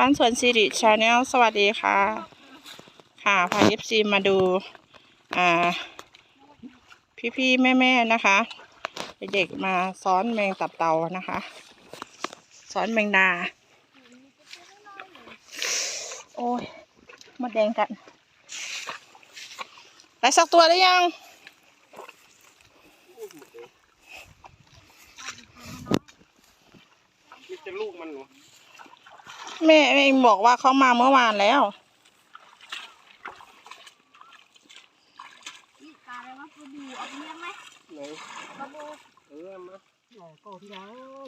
บ้านสวนสิริชาแนลสวัสดีค่ะ ค่ะพาเอฟซีมาดู อ่า พี่ๆ แม่ ๆ นะคะ เด็กๆมาซ้อนแมงตับเต่านะคะ ซ้อนแมงดา โอ้ยมดแดงกันได้สักตัวหรือยังมีแต่ลูกมันเหรอ แม่แม่บอกว่าเขามาเมื่อวานแล้วนี่ปลาอะไรวะปลาบูเอาไปเลี้ยงไหมไหนปลาบูเออมา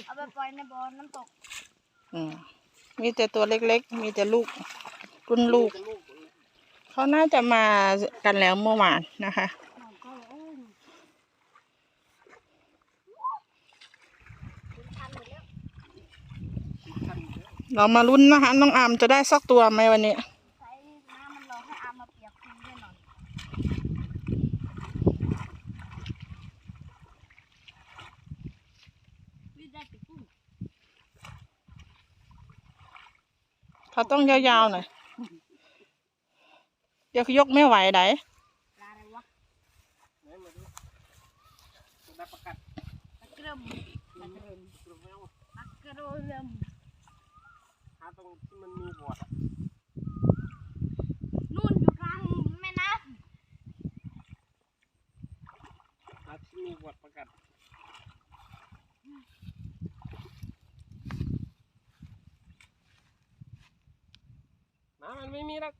เอาไปปล่อยในบ่อน้ำตก อืมมีแต่ตัวเล็กๆ มีแต่ลูกรุ่นลูกแต่ลูกมันเขาน่าจะมากันแล้วเมื่อวานนะคะ หนอนก็โอ้ยคุณทันหมดแล้ว คัน เรามาลุ้นนะคะน้องอามจะได้สักตัวไหมวันนี้ใช้น้ำมันรอให้อามาเปียกคุณแน่อนวิ่งได้ไปกุ้งเขาต้องยาวๆหน่อยเดี๋ยวยกไม่ไหวไดปลาอะไรวะไหนมาดูตัวดับประกัดปลากระเริ่มปลากระเริ่มตัวแมวปลากระเริ่ม ตรงที่มันมีบอดอะนู่นอยู่กลางแม่น้หาที่มีบอดประกัดน้ำมันไม่มีแล้ว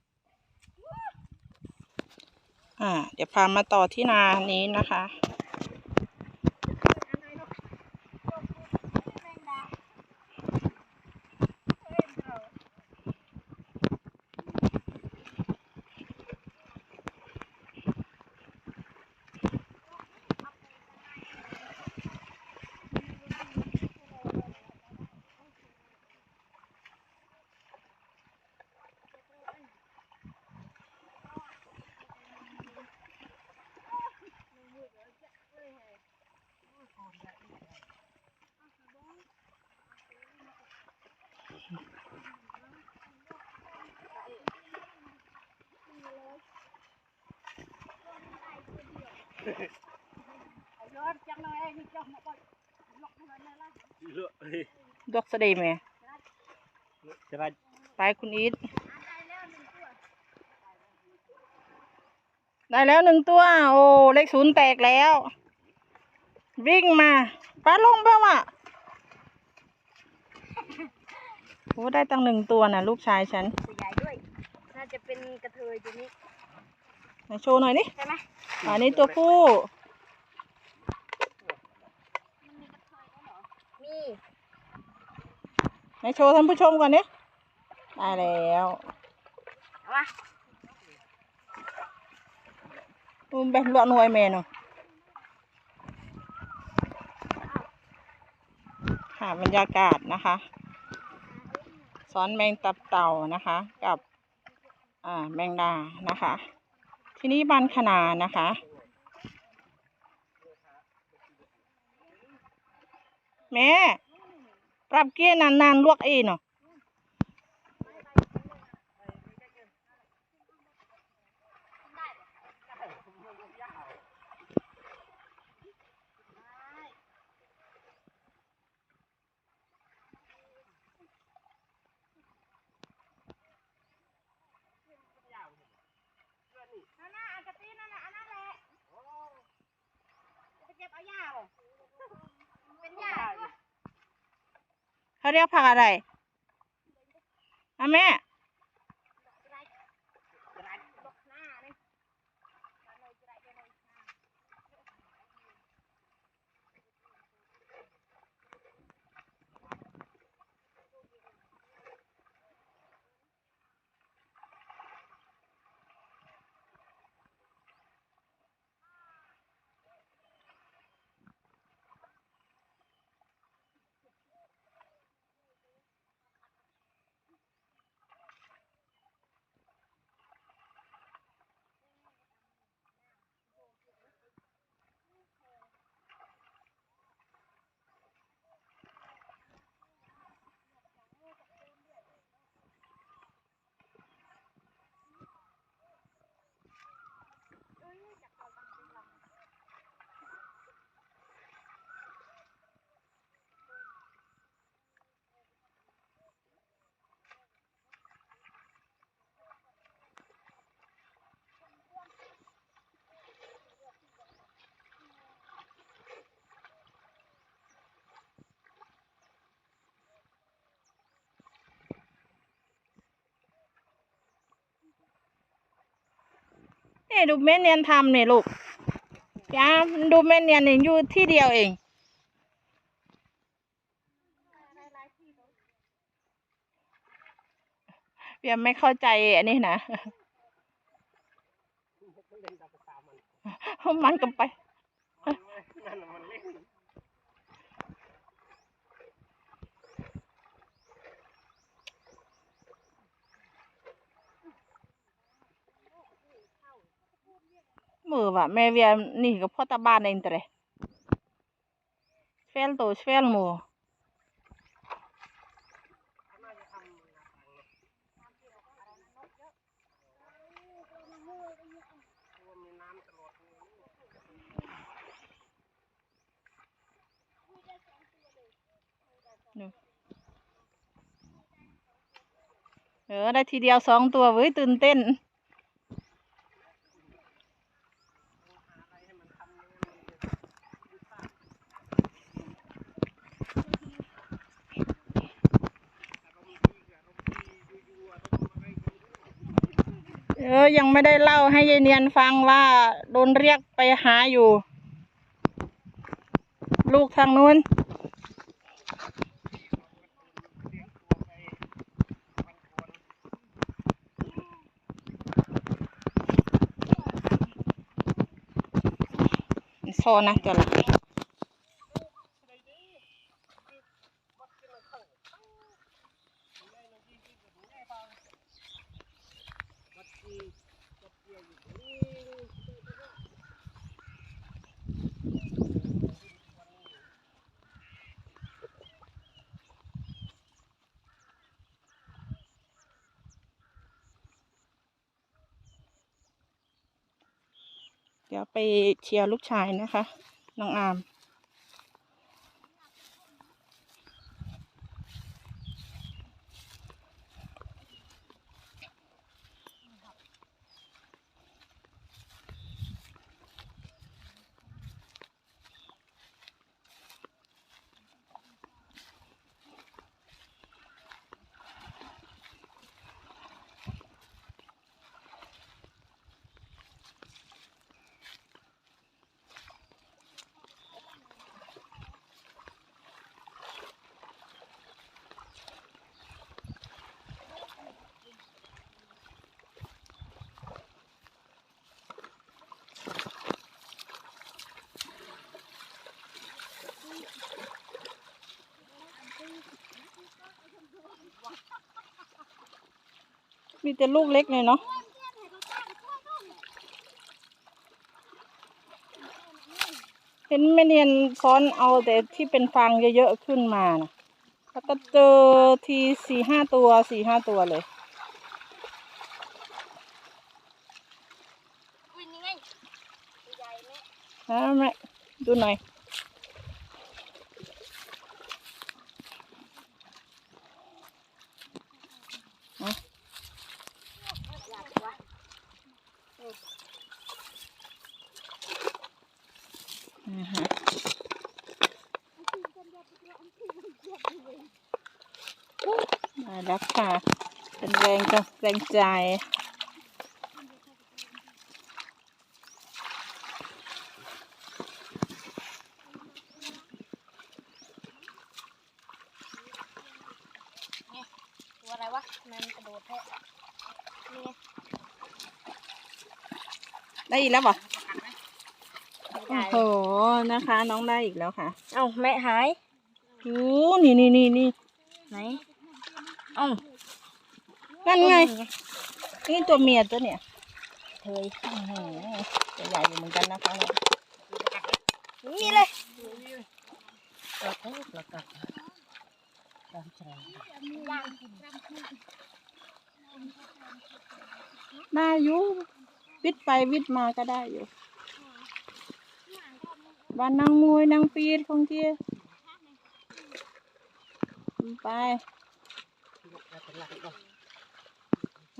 อ่า เดี๋ยวพามาต่อที่นานี้นะคะำอะไรเนาะแมงดาเฮ้ยเรา รถจังเลยนี่จ้องมาก่อนล็อกให้มันเลยล่ะเยอะเฮ้ยดอกสะเดแม่จะได้ไปคุณอีทได้แล้วหนึ่งตัว โอ้เลขศูนย์แตกแล้ว วิ่งมาป้าลงเปล่าวะโอ้ได้ตั้งหนึ่งตัวนะลูกชายฉันใหญ่ด้วย น่าจะเป็นกระเทยตัวนี้ มาโชว์หน่อยนี่ใช่ไหมอันนี้ตัวผู้ มีมาโชว์ท่านผู้ชมก่อนนี่ได้แล้วเอามาอืมเป็นลวกหน่วยแม่เนาะค่ะบรรยากาศนะคะซ้อนแมงตับเต่านะคะ กับ อ่า แมงดานะคะ ที่นี่บ้านขนานะคะ แม่ปรับเกียร์นานๆลวกเองเนาะ นั่นน่ะอันกระตีนั่นน่ะอันนั้นแหละจะไปเก็บเอาหญ้าเหรอเป็นหญ้าด้วย เขาเรียกผักอะไรอะแม่ ดอกหน้านี่จะเลยจะได้จะเลยหน้า อ ดูแม่เนียนทำเนี่ยลูกยามดูแม่เนียนเองอยู่ที่เดียวเองเบียไม่เข้าใจอันนี้นะ มันเล่นตามภาษามันมันก็ไป มือว่ะแม่เวียนี่ก็พ่อตาบ้านเองแต่เลยเฟลโตเฟลมูน่าจะทำนะตัวมีน้ำตลอเออ ได้ทีเดียวสองตัวเว้ยตื่นเต้น อะไรให้มันทำเลยมันจะดูภาพอารมณ์ดีกับอารมณ์ดีอยู่ๆอารมณ์อะไรกัน เออ ยัง ไม่ได้เล่าให้ยายเนียนฟังว่าโดนเรียกไปหาอยู่ ลูกทางนู้นโซนะตัวละ วัดที่วัดเดียวอยู่นี่ เดี๋ยว ไปเชียร์ลูกชายนะคะ น้องอาม มีแต่ลูกเล็กเลยเนาะเห็นแม่เนียนซ้อนเอาแต่ที่เป็นฟางเยอะๆขึ้นมานะแล้วก็เจอทีสี่ห้าตัวสี่ห้าตัวเลยวินยังไงใหญ่ไหมนะแม่ดูหน่อยอยากวะ นะฮะ ได้แล้วค่ะ เป็นแรงกับแรงใจ ตัวอะไรวะทำไมมันกระโดดแท้นี่ไงได้อีกแล้วเหรอไม่โอ้ได้โห นะคะ น้องได้อีกแล้วค่ะ เอ้าแม่หาย โอ้ นี่นี่นี่นี่ไหนเอ้า นั่นไง นี่ตัวเมียตัวเนี่ยเธยอื้อหือตัวใหญ่อยู่เหมือนกันนะคะเนี่ยนี่เลยเราก็เราก็ตามใจได้อยู่วิดไปวิดมาก็ได้อยู่บ้านนางมวยนางปีดของเจียไป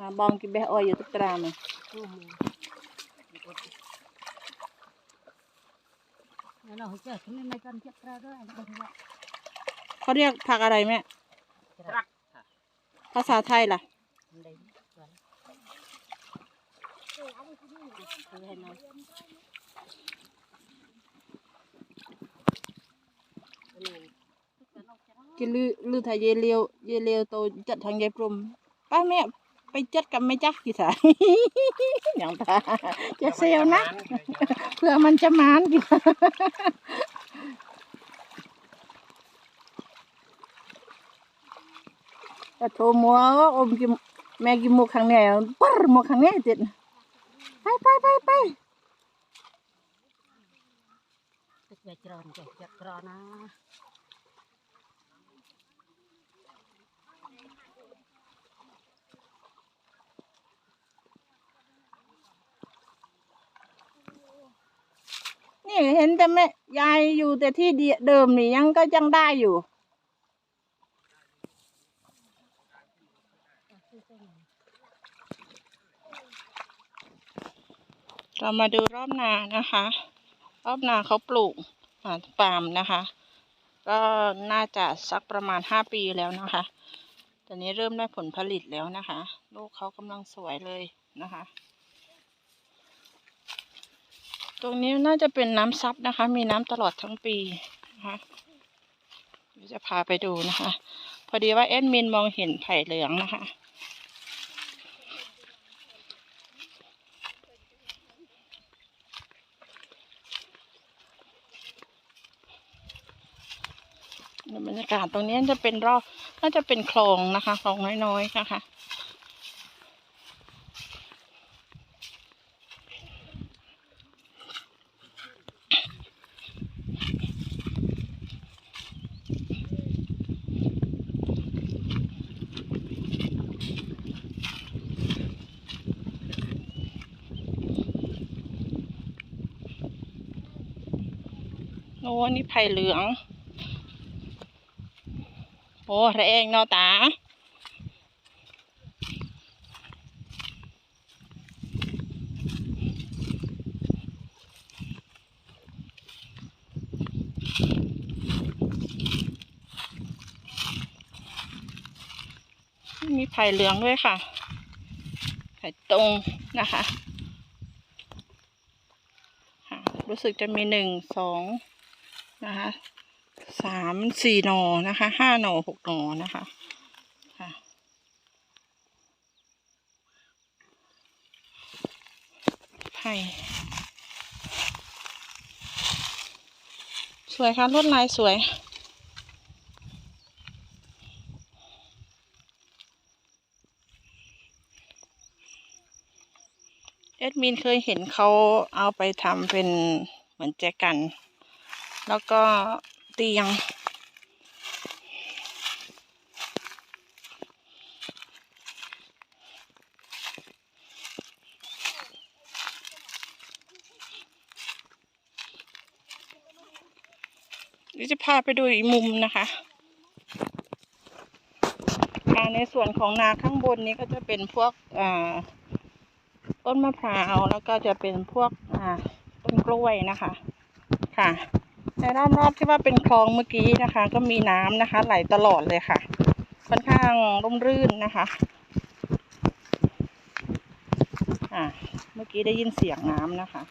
มาบองกิเบะออยอยู่ตุกตรามยเราเจอที่ไม่กันเจ็บเราด้วยอะไรแบบนี้เขาเรียกผักอะไรแม่รักภาษาไทยล่ะเลยให้หน่อยกิลือลือถ่ายเยเลียวเยเลียวโตจัดทางยายพรมป้าแม่ ไปจัดกับไม่จักกี่สาอย่างตาจะเซลนะเพื่อมันจะมานกี่แต่โทรมัวอมกิแม่กิมูข้างเนี่ยปั๊รมูข้างเนี่ยติดไปไปไปไปจะกรอนจะกรอนนะ เห็นแต่แม่ยายอยู่แต่ที่เดิมนี่ยังก็ยังได้อยู่ เรามาดูรอบนานะคะ รอบนาเขาปลูกปาล์มนะคะ ก็น่าจะสักประมาณห้าปีแล้วนะคะตอนนี้เริ่มได้ผลผลิตแล้วนะคะ ลูกเขากำลังสวยเลยนะคะ ตรงนี้น่าจะเป็นน้ำซับนะคะ มีน้ำตลอดทั้งปีนะคะเดี๋ยวจะพาไปดูนะคะ พอดีว่าแอดมินมองเห็นไผ่เหลืองนะคะบรรยากาศตรงนี้จะเป็นรอบน่าจะเป็นคลองนะคะคลองน้อยๆนะคะ นี่ไผ่เหลือง โอ้แรงเนาะตามีไผ่เหลืองด้วยค่ะ ไผ่ตรงนะคะ รู้สึกจะมีหนึ่งสอง นะคะสามสี่หนอนะคะห้าหนอหกหนอนะคะค่ะไผ่สวยค่ะลวดลายสวยเอ็ดมินเคยเห็นเขาเอาไปทำเป็นเหมือนแจกัน แล้วก็เตียง เดี๋ยวจะพาไปดูอีกมุมนะคะอ่าในส่วนของนาข้างบนนี้ก็จะเป็นพวกต้นมะพร้าวแล้วก็จะเป็นพวกต้นกล้วยนะคะ ค่ะ ในรอบๆที่ว่าเป็นคลองเมื่อกี้นะคะ ก็มีน้ำนะคะ ไหลตลอดเลยค่ะ ค่อนข้างร่มรื่นนะคะอ่าเมื่อกี้ได้ยินเสียงน้ำนะคะ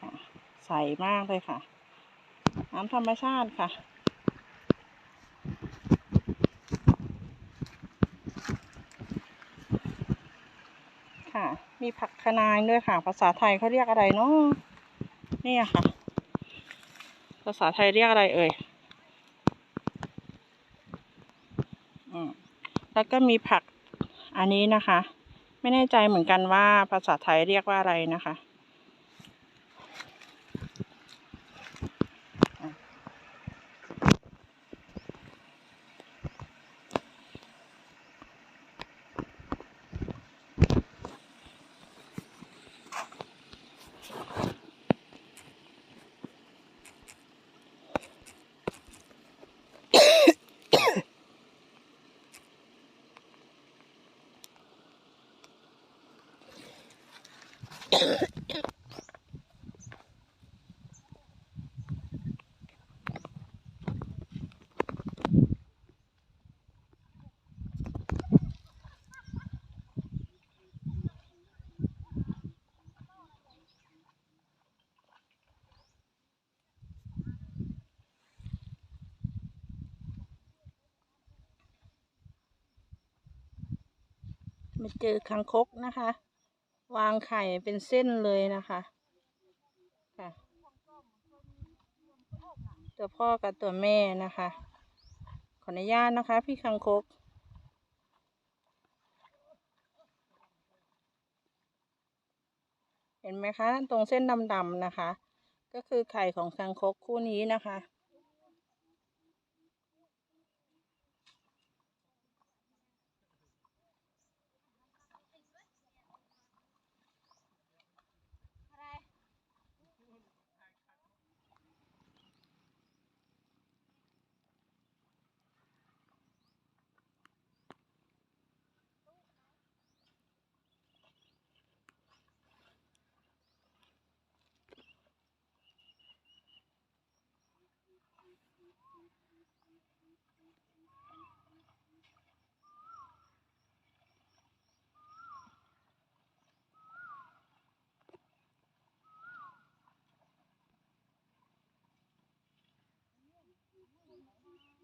ค่ะใสมากเลยค่ะ น้ำธรรมชาติค่ะ ค่ะ มีผักคะนายด้วยค่ะ ภาษาไทยเขาเรียกอะไรเนาะนี่อะค่ะ ภาษาไทยเรียกอะไรเอ่ยแล้วก็มีผักอันนี้นะคะ ไม่แน่ใจเหมือนกันว่าภาษาไทยเรียกว่าอะไรนะคะ มาเจอคังคกนะคะ วางไข่เป็นเส้นเลยนะคะค่ะตัวพ่อกับตัวแม่นะคะ ขออนุญาตนะคะ พี่คังคกเห็นไหมคะ ตรงเส้นดำๆนะคะ ก็คือไข่ของคังคกคู่นี้นะคะ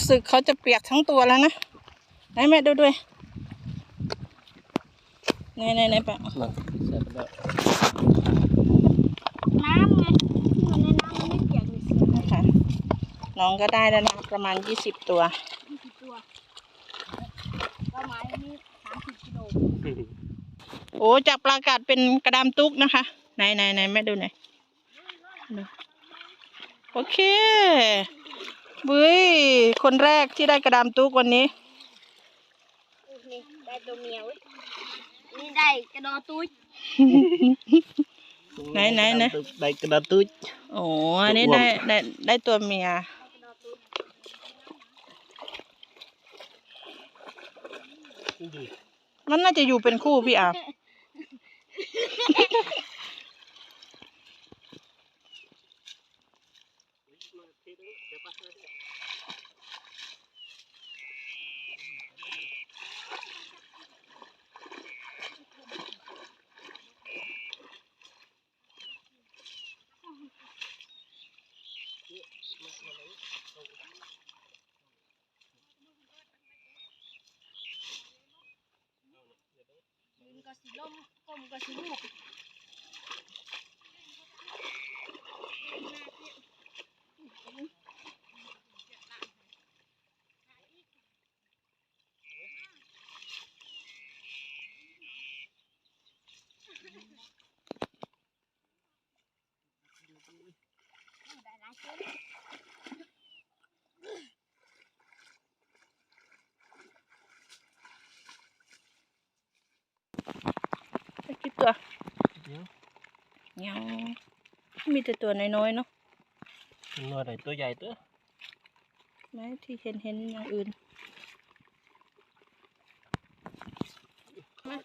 รู้สึกเขาจะเปียกทั้งตัวแล้วนะไหนแม่ดูด้วยไหนไหนไหนปะนั่นเสร็จแล้วน้ำไงมันในน้ำมันไม่เปียกเลยเสียนะคะน้องก็ได้แล้วนะประมาณยี่สิบตัวยี่สิบตัวประมาณนี้สามสิบกิโลโอ้จากปลากัดเป็นกระดามตุกนะคะ ไหนไหนไหนแม่ดูหน่อยดูโอเค บุ้ยคนแรกที่ได้กระดามตุกวันนี้ นี่ได้ตัวเมียเว้ยนี่ได้กระดอตุ้ยไหนไหนไหน ได้กระดาษตุ้ย โอ้อันนี้ตัวอ้ได้วนได้ได้ตัวเมีย มันน่าจะอยู่เป็นคู่พี่อา บยืนก็สีล่มก้มก็สีลูก ได้หลายตัวเลย ไปคิดตัว เดี๋ยว เงามีแต่ตัวน้อยๆเนาะหน่อยไหนตัวใหญ่ตัวแม้ที่เห็นเห็นอย่างอื่นมา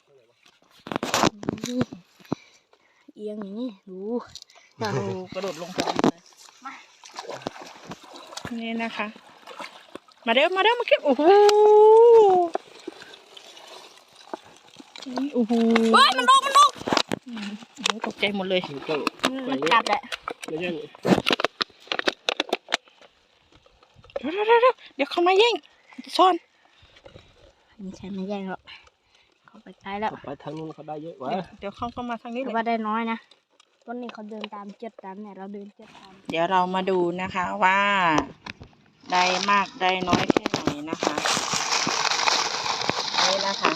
เอียงอย่างนี้ดูเรากระโดดลงไปเลยนี่นะคะ มาเร็วมาเร็วมาเก็บโอ้โหโอ้โหเฮ้ยมันลงมันลงโอ้โห ตกใจหมดเลยมันก็มันกัดแหละไม่ยังเดี๋ยวเดี๋ยวเดี๋ยวเดี๋ยวเขามาแย่งซ่อนไม่ใช่ไม่แย่งหรอกเขาไปไกลแล้วเข้าไปทางนู้นเขาได้เยอะวะเดี๋ยวเดี๋ยวเขาก็มาทางนี้แหแต่ละว่าได้น้อยนะต้นนี้เขาเดินตามเจ็ดตามเนี่ยเราเดินเจ็ดตามเดี๋ยวเรามาดูนะคะว่าได้มากได้น้อยแค่ไหนนะคะนี่นะคะ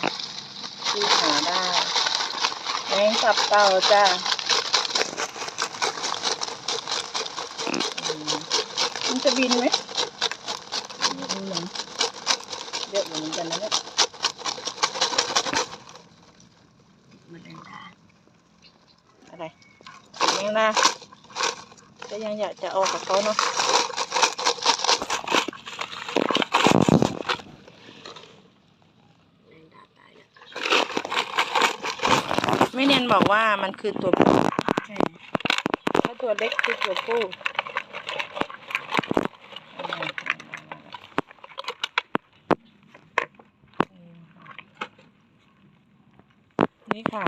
ที่หาได้ ในมงตับเต่าจ้าอืมมันจะบินไหมไม่รู้นะเยอะเหมือนกันนะเนี่ยมันดังดาอะไรแมงดาก็ยังอยากจะออกกับเขาเนาะ แรงดาตายแล้ว ไม่เนียน บอกว่ามันคือตัวผู้ถ้าตัวเล็กคือตัวผู้นี่ค่ะ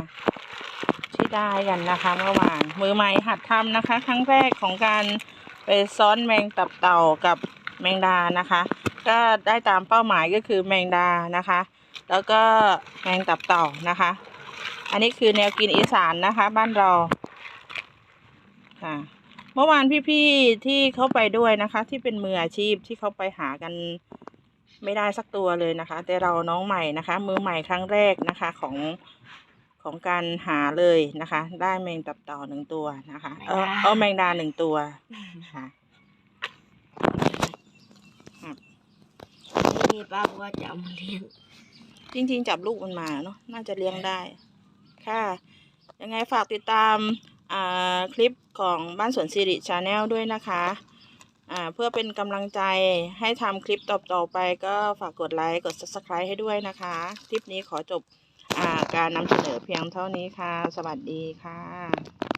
ที่ได้กันนะคะเมื่อวานมือใหม่หัดทำนะคะ ครั้งแรกของการไปซ้อนแมงตับเต่ากับแมงดานะคะ ก็ได้ตามเป้าหมายก็คือแมงดานะคะ แล้วก็แมงตับเต่านะคะ อันนี้คือแนวกินอีสานนะคะ บ้านเราค่ะเมื่อวานพี่ๆที่เขาไปด้วยนะคะ ที่เป็นมืออาชีพที่เขาไปหากันไม่ได้สักตัวเลยนะคะ แต่เราน้องใหม่นะคะ มือใหม่ครั้งแรกนะคะของของการหาเลยนะคะ ได้แมงตับเต่าหนึ่งตัวนะคะ เออเอาแมงดาหนึ่งตัวค่ะนี่ป้าบอกว่าจะเอามาเลี้ยงจริงๆ จับลูกมันมาเนาะน่าจะเลี้ยงได้ ค่ะ ยังไงฝากติดตามคลิปของบ้านสวนสิริชาแนลด้วยนะคะเพื่อเป็นกำลังใจให้ทำคลิปต่อๆไปก็ฝากกดไลค์กด subscribe ให้ด้วยนะคะ คลิปนี้ขอจบอการนำเสนอเพียงเท่านี้ค่ะ สวัสดีค่ะ